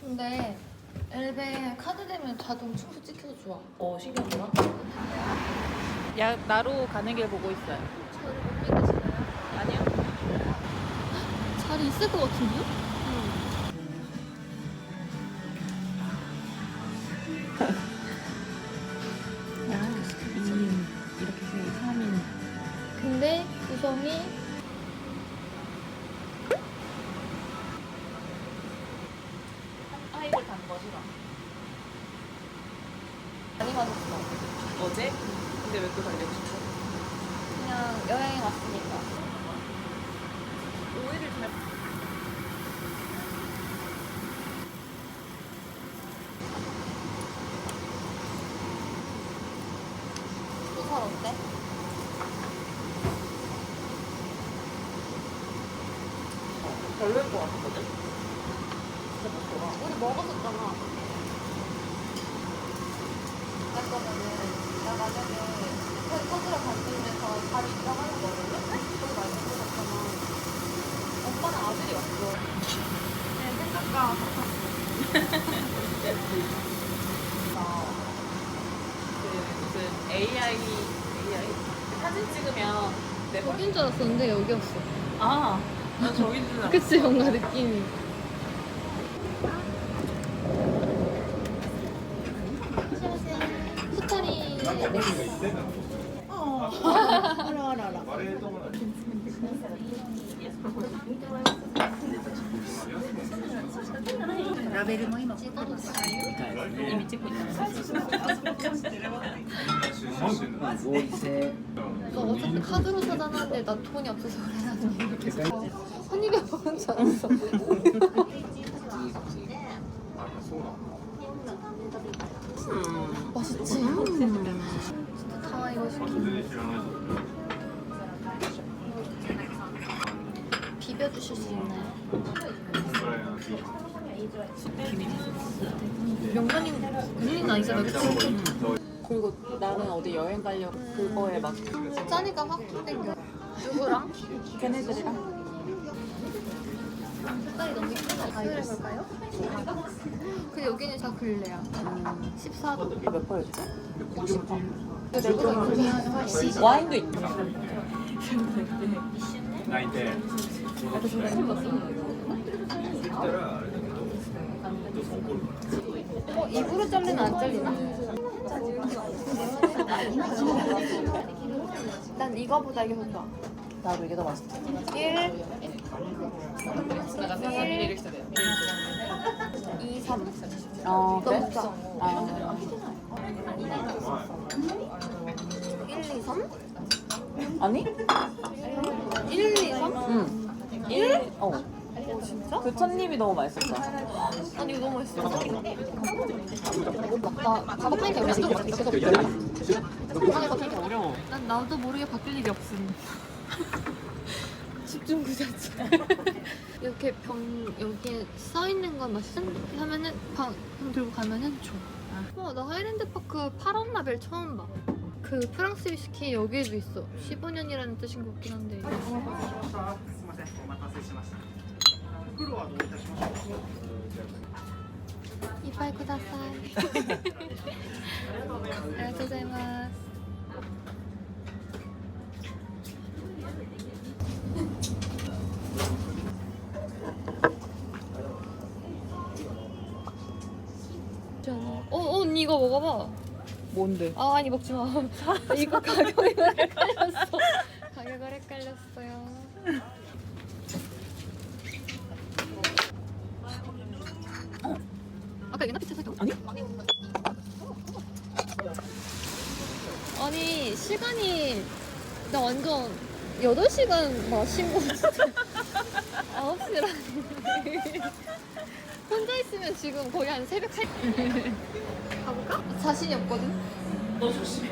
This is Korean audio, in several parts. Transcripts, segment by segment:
근데 엘베 카드 되면 자동 충수 찍혀서 좋아. 어 신기하구나. 야 나로 가는 길 보고 있어요. 저를 못 믿으시나요? 아니요. 자리 있을 것 같은데요? 별로일 것 같거든. 진짜 못 돌아. 우리 먹었었잖아. 갈 거면은 나 만약에 그 커즈랑 간다면서 자리 들어가는 거거든? 거기 많이 들어갔잖아. 오빠는 아들이 없어. 내 생각과 그 무슨 AI AI 사진 찍으면 내. 여긴 줄 알았었는데 여기였어. 아, 나 알았어. 그치 뭔가 느낌이. 스타리 이미 찍고 있어. 너 어차피 카드로 사잖아는데 나 돈이 없어서 그래 입에 먹은 줄 알았어. 맛있지? 진짜 다 이거 시키네. 비벼주실 수 있나요? 명란이 국민 아니잖아, 그치? 그리고 나는 어디 여행 가려고 그거에 막 짜니까 확 땡겨. 누구랑? 걔네들이랑 색깔이 너무 예쁘다. 볼까요? 근데 여기는 다 글래야. 14도. 몇 퍼였지? 내가 있는 와인도 있다. 어, 입으로 잘리면 안 잘리나? 난 이거보다 이게 더 좋아. 나도 이게 더 맛있다. 1, 2, 3. 어, 그래? 너무 짜. 아, 1, 2, 3? 아니? 1, 2, 3? 응. 1? 어. 어, 진짜? 그 첫입이 너무 맛있었어. 아니, 이거 너무 맛있어. 나 파니까 여기 지금 계속 어려워. 난 나도 모르게 바뀔 일이 없음. 집중 그 자체. 이렇게 병 여기에 써 있는 건 맛있어 하면은 방, 방 들고 가면은 줘. 어, 나 하이랜드 파크 파란 라벨 처음 봐. 그 프랑스 위스키 여기에도 있어. 15년이라는 뜻인 것 같긴 한데. 아리가토고자이마스. 어, 어, 언니 이거 먹어봐. 뭔데? 아, 아니 먹지 마. 이거 가격을 헷갈렸어. 가격을 헷갈렸어요. 완전 8시간 마신 거 같아 9시라니 혼자 있으면 지금 거의 한 새벽 8 가볼까? 자신이 없거든 너 조심해.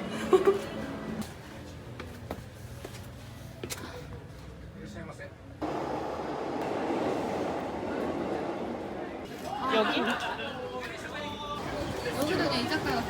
여기? 여기도 그냥 이자카야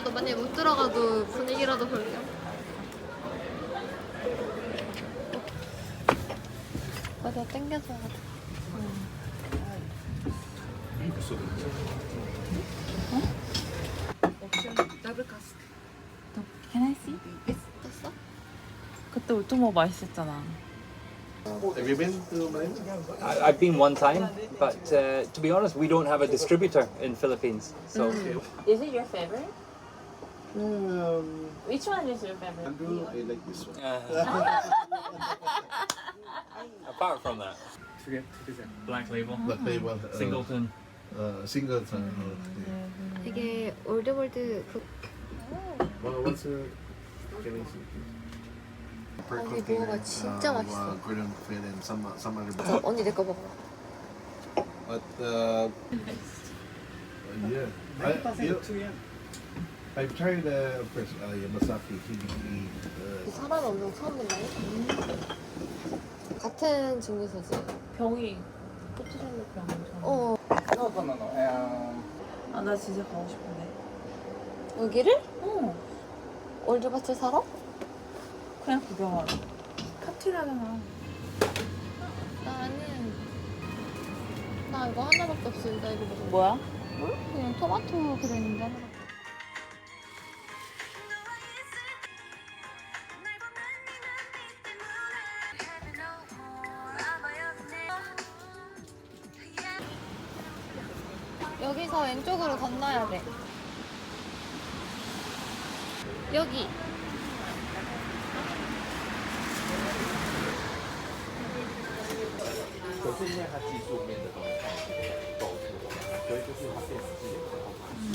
밤이라도 만약에 못 들어가도 분위기라도 볼게요. 맞아, 땡겨서 하자. Can I see? 됐어? 그때 울퉁모 맛있었잖아. Have you been to Malaysia? I- I've been one time, but uh, to be honest, we don't have a distributor in Philippines. So Is it your favorite? Um, Which one is your favorite? Andrew, I like this one. apart from that, Black Label, Black label. Uh, Singleton. Uh, singleton. Okay. 되게 올드월드 그 Well, what's the can I see? Per Oh, container, 이거가 진짜 uh, 맛있어. uh, Gordon Buffet and some some other. 저 언니 내 거 먹어. But uh, yeah, I, you, I've tried uh, of course uh, Yamasaki Hibiki. Uh, 사람 엄청 처음 본다니? 같은 증류소지. 병이 포트젤리 병. 어 아, 나 진짜 가고 싶은데. 여기를? 어, 올드바틀 사러? 그냥 구경하러. 카티라잖아. 나는 나 이거 하나밖에 없어. 나 이거 먹어. 뭐야? 그냥 토마토 그랬는데 하나밖에. 왼쪽으로 건너야 돼. 여기.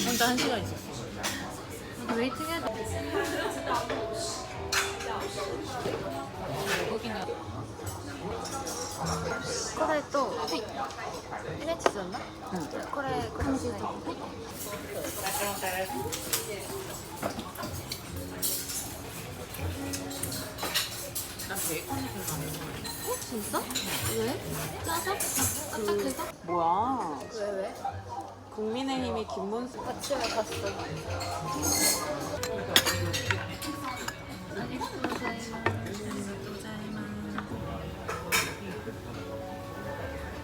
혼자 한 시간 있었어. 웨이팅 해야 돼. 여기냐? 그래 또 피. 피 어 진짜? 왜? 짜서? 깜짝해서? 뭐야? 왜 왜? 국민의힘이 김문수. 아침에 갔어.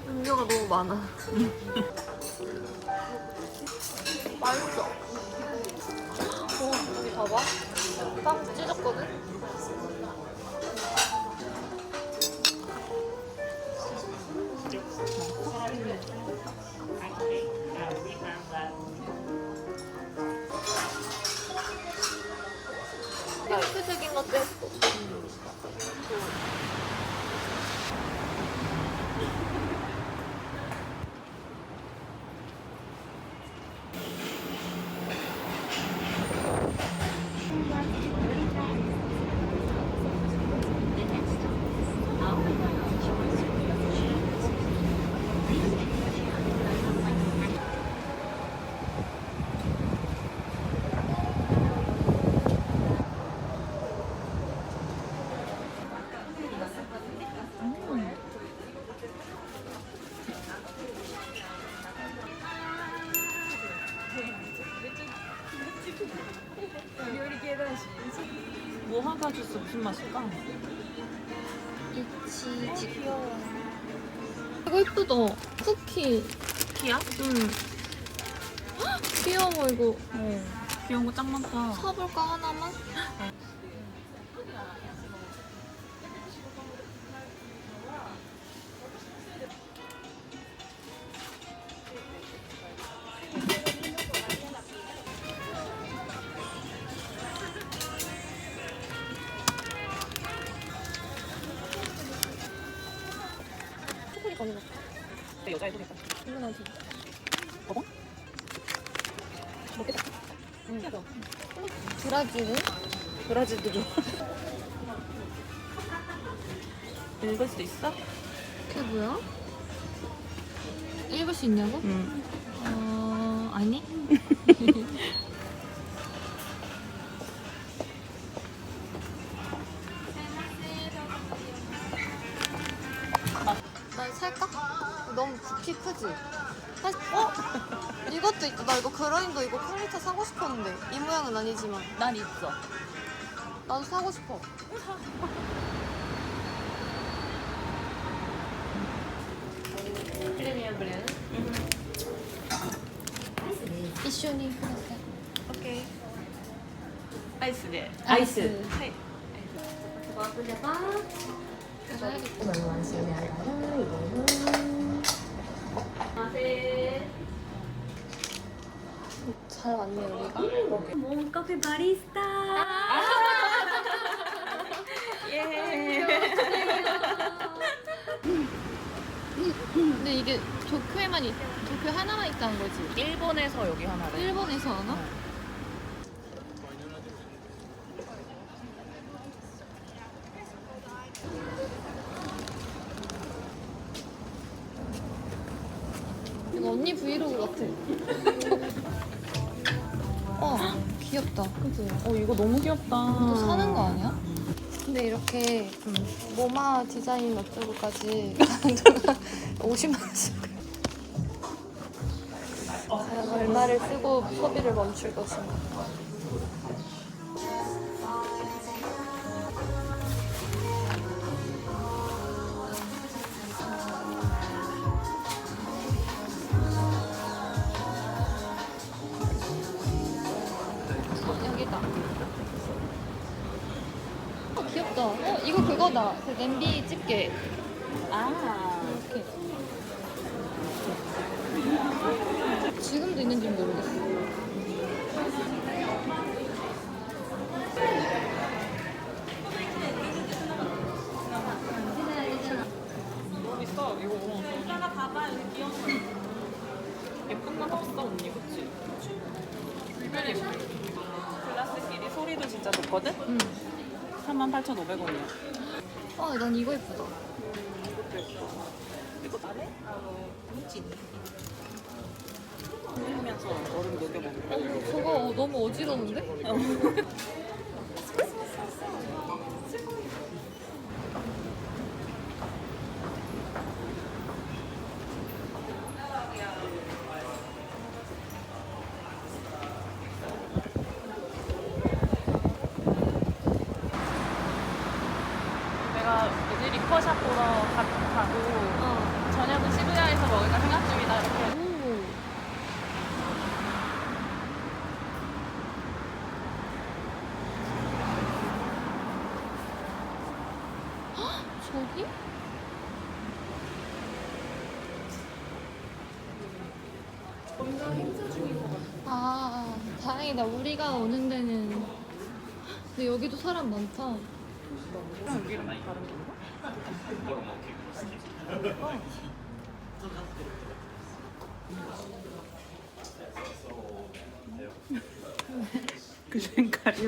음료가 너무 많아. 맛있어. 어, 여기 봐봐. 빵 찢었거든? 무슨 맛일까? 이치지 귀여워. 이거 예쁘다. 쿠키. 키야? 응. 귀여워 이거. 어. 귀여운 거 짱 많다. 사볼까 하나만? 초 넣어줘. 먹어? 먹겠다. 응. 브라질은? 브라질도 좋아. 읽을 수 있어? 그게 뭐야? 읽을 수 있냐고? 응. 어 아니? 이것도 있다. 나 이거 그라인더 이거 컬리터 사고 싶었는데 이 모양은 아니지만 난 있어. 나도 사고 싶어. 프리미엄 브랜드. 음. 이슈니 오케이. 아이스 네. 아이스. 하이. 먹어보자. 이거는 마세요. 잘 왔네 우리가. 몸카페 바리스타. 예. 근데 이게 도쿄에만 있, 도쿄 하나만 있다는 거지. 일본에서 여기 하나를. 일본에서 하나? 네. 어 이거 너무 귀엽다. 이거 사는 거 아니야? 근데 이렇게 모마 디자인 어쩌고까지 가는 동안 50만 원씩 과연 얼마를 쓰고 소비를 멈출 것인가 이거 그거다. 그 냄비 집게. 아. 이렇게. 지금도 있는지 모르겠어. 있어 이거. 오빠가 봐봐 여기 귀여운 거. 예쁜 건 없어 언니 그치? 주변에 글라스끼리 소리도 진짜 좋거든? 응. 38,500원이야. 아, 난 이거 예쁘다. 흘리면서 얼음 녹여 먹는 거. 어, 저거 어, 너무 어지러운데? 내가 이제 리커샵 보러 가, 가고 어. 저녁은 시부야에서 먹을까 생각 중이다 이렇게. 오. 헉, 저기? 아, 다행이다. 우리가 오는 데는. 근데 여기도 사람 많다. 여기랑 다른 건가? 그냥 가리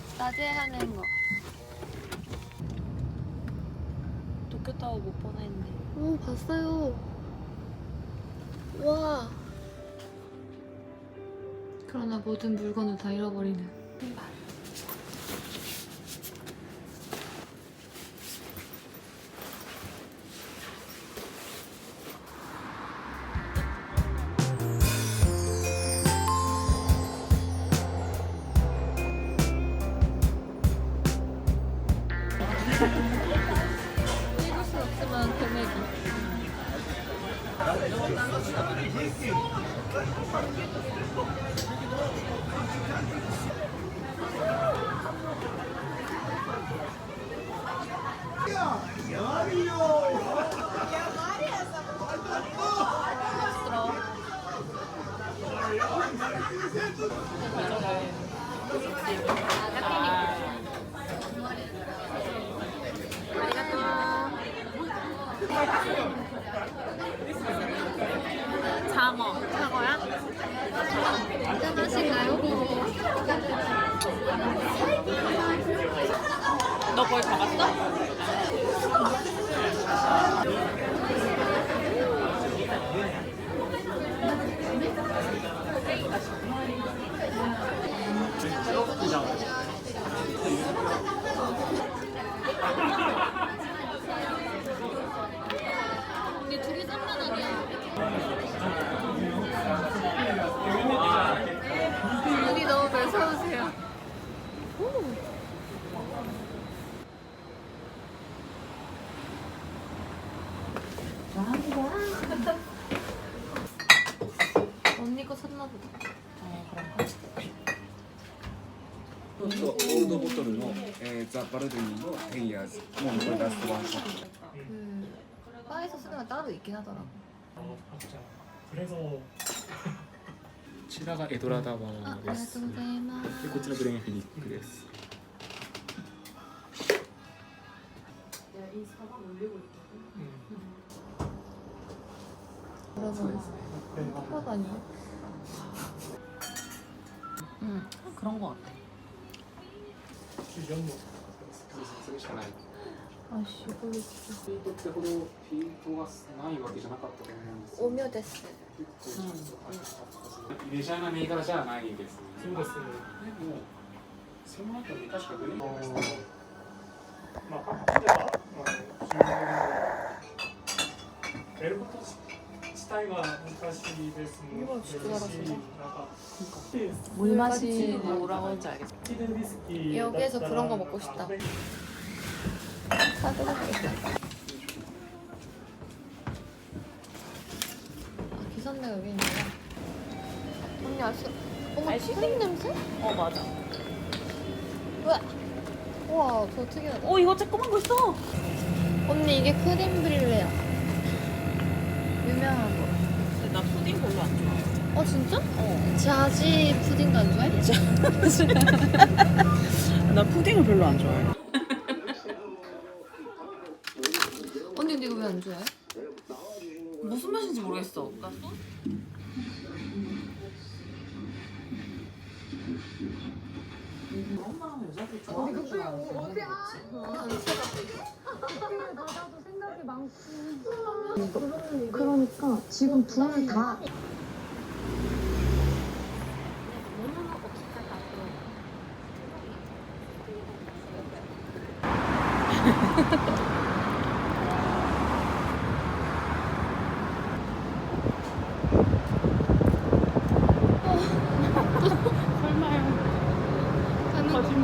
낮에 하는 거. 도쿄타워 못 보나 했네. 오, 봤어요. 와. 그러나 모든 물건을 다 잃어버리는. Thank you. 너 거의 다 봤어? 언 ボトルの、えーザ・バルドゥニーの10 years もうこれラストワンショット 그 바에서 쓰는 건 따로 있긴 하더라고. 그래서 こちらがエドラダバ 아, ーです 감사합니다. でこちらグレンフィニックです。 여러분, 하나도 아니야. 응. 그런 거 같아. あ、す。ごい。フィートってほどフィートがないわけじゃなかったと思うんです。うん、メジャーな銘柄じゃないです。ね。そうです。ね。でも、その後に確かにまあ、例えば、ま、い。エルボトス 차이가 반타시 될수 있는물 맛이 뭐 뭐라고 하는지 알겠어 여기에서 그런 거 먹고 싶다. 아, 기선대 여기 있네요 언니 아시... 뭔가 튀김 냄새? 어 맞아. 우와. 우와 저 특이하다. 오 이거 조그만 거 있어? 언니 이게 크림 브릴레야. 유명한 거. 근데 나 푸딩 별로 안 좋아. 어 진짜? 어. 자지 푸딩도 안 좋아해? 나 푸딩을 별로 안 좋아해. 언니 근데 이거 왜 안 좋아해? 무슨 맛인지 모르겠어. 나 소? 여자들이 좋아하는 줄 알았는데. 그러니까 지금 둘다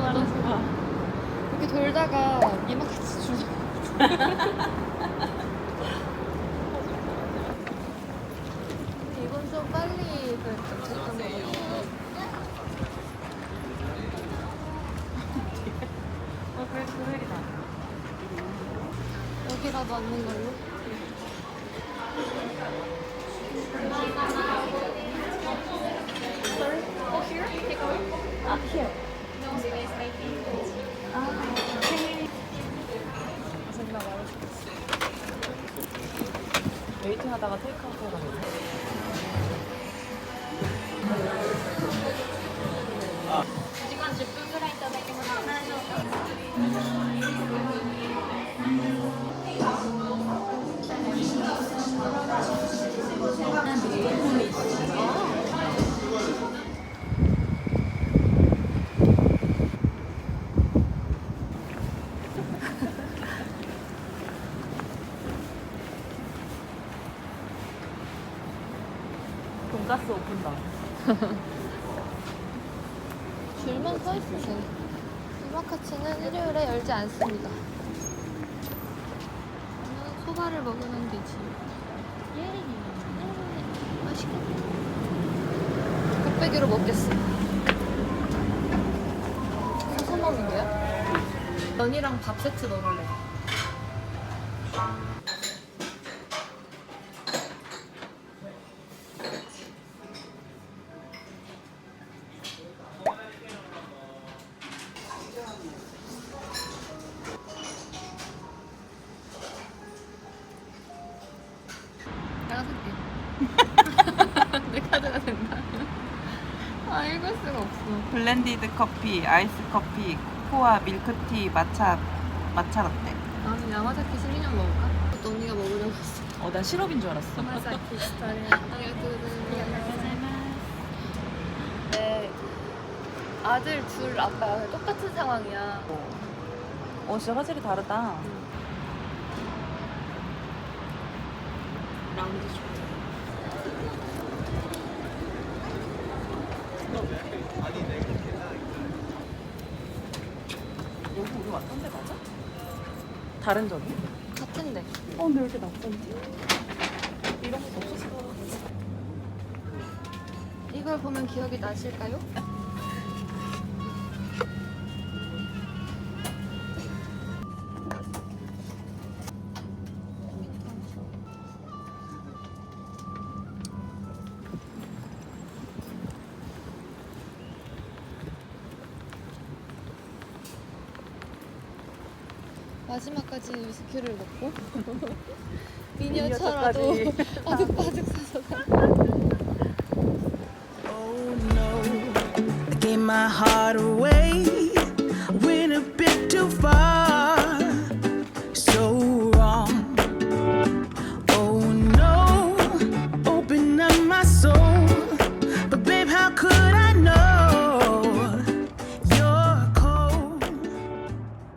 가는 곳마다 이렇게 돌다가 이만같이 주워. 곱빼기로 먹겠어. 무슨 먹는 거야? 면이랑 밥 세트 먹을래. 커피, 아이스 커피, 코코아, 밀크티, 마차, 마차 라떼. 나는 야마자키 신인형 먹을까? 그것도 언니가 먹으려고 했어. 어, 난 시럽인 줄 알았어. 야마자키 스타일. 네. 아들 둘 아빠가 똑같은 상황이야. 어, 진짜 화질이 다르다. 라운지 좋다. 다른 점이? 같은데. 어, 근데 왜 이렇게 낯선지? 이런 것 같아. 이걸 보면 기억이 나실까요? 마지막까지 위스키를 먹고 미니어처라도 바득바득 사서